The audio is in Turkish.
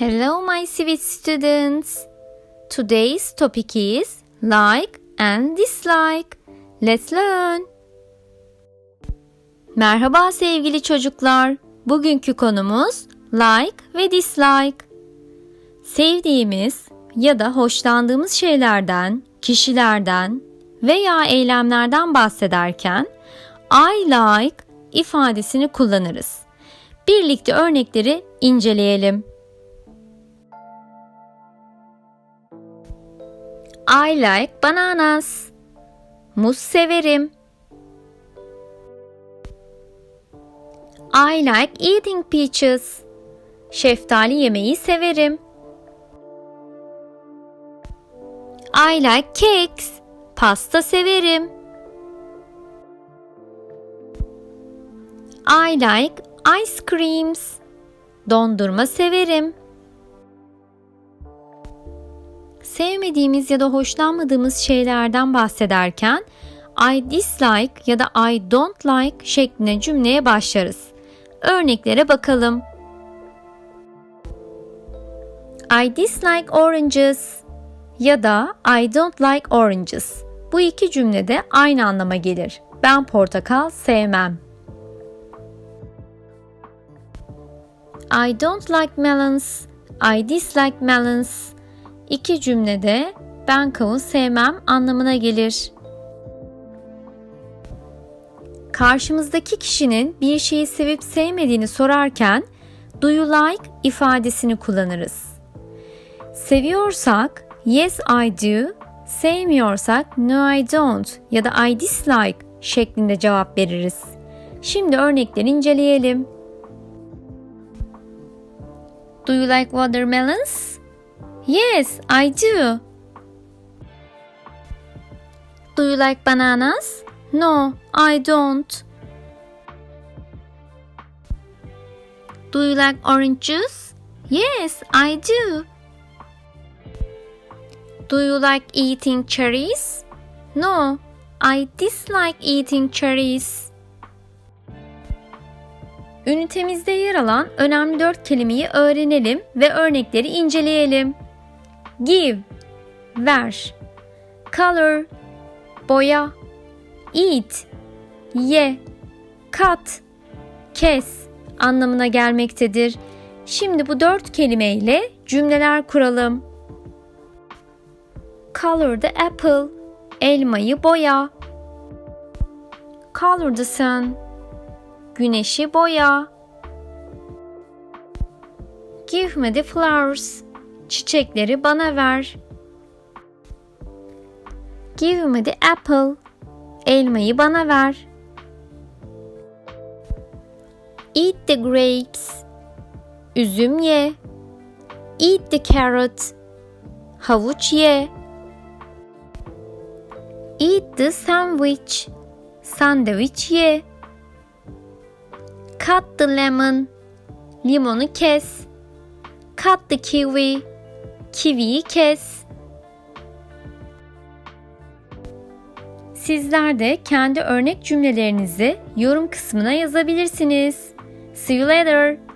Hello, my sweet students. Today's topic is like and dislike. Let's learn. Merhaba sevgili çocuklar. Bugünkü konumuz like ve dislike. Sevdiğimiz ya da hoşlandığımız şeylerden, kişilerden veya eylemlerden bahsederken I like ifadesini kullanırız. Birlikte örnekleri inceleyelim. I like bananas. Muz severim. I like eating peaches. Şeftali yemeyi severim. I like cakes. Pasta severim. I like ice creams. Dondurma severim. Sevmediğimiz ya da hoşlanmadığımız şeylerden bahsederken I dislike ya da I don't like şeklinde cümleye başlarız. Örneklere bakalım. I dislike oranges ya da I don't like oranges. Bu iki cümlede aynı anlama gelir. Ben portakal sevmem. I don't like melons. I dislike melons. İki cümlede ben kavun sevmem anlamına gelir. Karşımızdaki kişinin bir şeyi sevip sevmediğini sorarken do you like ifadesini kullanırız. Seviyorsak yes I do, sevmiyorsak no I don't ya da I dislike şeklinde cevap veririz. Şimdi örnekleri inceleyelim. Do you like watermelons? Yes, I do. Do you like bananas? No, I don't. Do you like orange juice? Yes, I do. Do you like eating cherries? No, I dislike eating cherries. Ünitemizde yer alan önemli dört kelimeyi öğrenelim ve örnekleri inceleyelim. Give, ver. Color, boya. Eat, ye. Cut, kes anlamına gelmektedir. Şimdi bu dört kelimeyle cümleler kuralım. Color the apple, elmayı boya. Color the sun, güneşi boya. Give me the flowers, çiçekleri bana ver. Give me the apple, elmayı bana ver. Eat the grapes, üzüm ye. Eat the carrot, havuç ye. Eat the sandwich, sandviç ye. Cut the lemon, limonu kes. Cut the kiwi, kiwiyi kes. Sizler de kendi örnek cümlelerinizi yorum kısmına yazabilirsiniz. See you later.